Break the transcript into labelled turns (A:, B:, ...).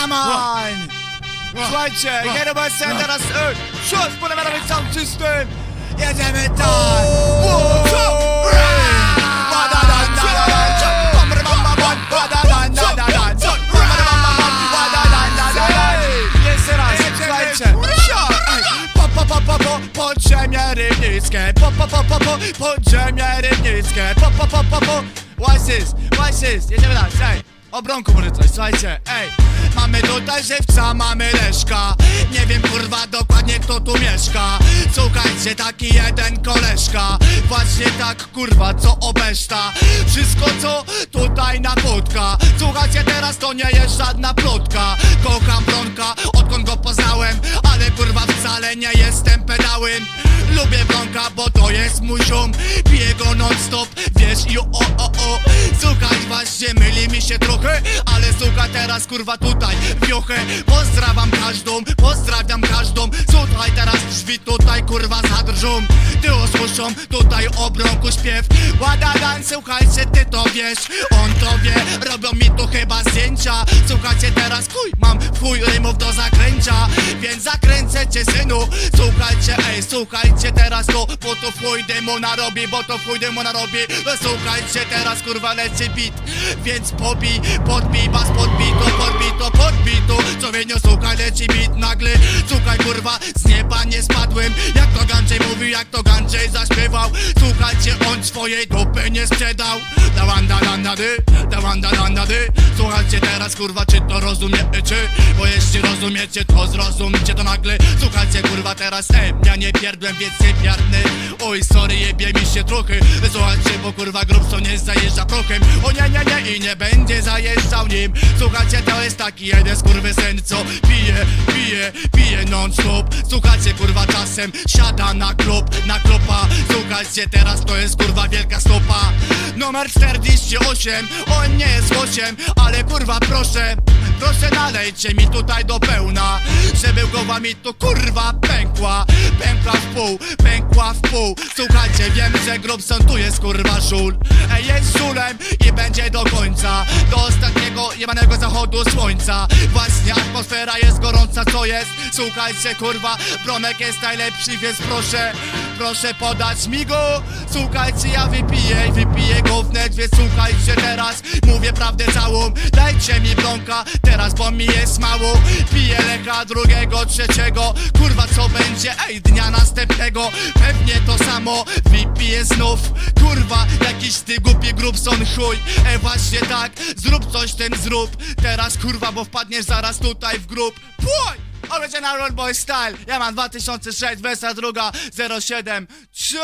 A: Jaman! Słuchajcie, jeden BSN teraz y, Szus, podawamy cały system Jedziemy tam Wow, co? Ra! Ba-da-da-da-da-da, co? Bam-bam-bam-bam, ba-da-da-da-da-da, co? Ba-da-da-da-da-da. Jeszcze raz, słuchajcie Sio, ej, Po, po, po, po, po, podziemie rybnickie Po, po, po, po, po, podziemie rybnickie Po, po, po, po, po Watch this, watch this, jedziemy dalej, ej o bronku może coś, słuchajcie, ej Mamy tutaj żywca, mamy leszka. Nie wiem kurwa dokładnie kto tu mieszka. Słuchajcie, taki jeden koleżka. Właśnie tak kurwa, co obeszta. Wszystko co tutaj napotka Słuchajcie, teraz to nie jest żadna plotka. Kocham bronka, odkąd go poznałem Ale kurwa wcale nie jestem pedałem. Lubię bronka, bo to jest mój ziom. Piję go non stop, wiesz i o o o. Słuchaj, właśnie myli mi się trochę Słuchaj teraz kurwa tutaj. Wiochę Pozdrawiam każdą, pozdrawiam każdą. Słuchaj teraz drzwi tutaj kurwa zadrżą Ty usłyszą tutaj o bronku śpiew Ładadan, słuchajcie ty to wiesz. On to wie, robią mi tu chyba zdjęcia. Słuchajcie teraz chuj, mam chuj rymów do Więc cię synu Słuchajcie, ej, słuchajcie teraz to Bo to w chuj dymu narobi, bo to w chuj dymu narobi. No Słuchajcie teraz kurwa leci beat Więc pobij, podbij was podbij to, podbij to, podbij to. Co wienio słuchaj leci beat nagle. Słuchaj kurwa, z nieba nie spadłem. Jak to Gandziej mówił, jak to Gandziej zaśpiewał. Słuchajcie, on swojej dupy nie sprzedał. Dawanda danda dy, dawanda danda dy Słuchajcie teraz kurwa, czy to rozumiecie? Bo jeśli rozumiecie, to zrozumcie to nagle. Słuchajcie kurwa teraz, ej, ja nie pierdłem, więc nie Oj, sorry, mi się trochę. Słuchajcie, bo kurwa grubso nie zajeżdża prochem O nie, nie, nie i nie będzie zajeżdżał nim. Słuchajcie, to jest taki jeden skurwysyn, co pije, pije, pije non stop Słuchajcie, kurwa czasem siada na klub, na klopa. Słuchajcie, teraz to jest kurwa wielka stopa. Numer 48, on nie jest 8, ale kurwa proszę Proszę nalejcie mi tutaj do pełna głowa mi tu kurwa pękła. Pękła w pół, pękła w pół. Słuchajcie, wiem, że Grubson tu jest kurwa żul. Ej, jest żulem i będzie do końca. Do ostatniego jebanego zachodu słońca. Właśnie atmosfera jest gorąca, co jest? Słuchajcie kurwa, Bronek jest najlepszy, więc proszę Proszę podać mi go. Słuchajcie, ja wypiję wypiję go wnet Więc słuchajcie teraz, mówię prawdę całą. Dajcie mi bronka, bo mi jest mało. Piję lecha drugiego, trzeciego. Kurwa co będzie, ej, dnia następnego. Pewnie to samo, wypiję znów. Kurwa, jakiś ty głupi grubson chuj. Ej, właśnie tak, zrób coś ten zrób. Teraz kurwa, bo wpadniesz zaraz tutaj w grób. Pój! Original Roll Boy Style. Ja mam 2006, wersja druga 07 3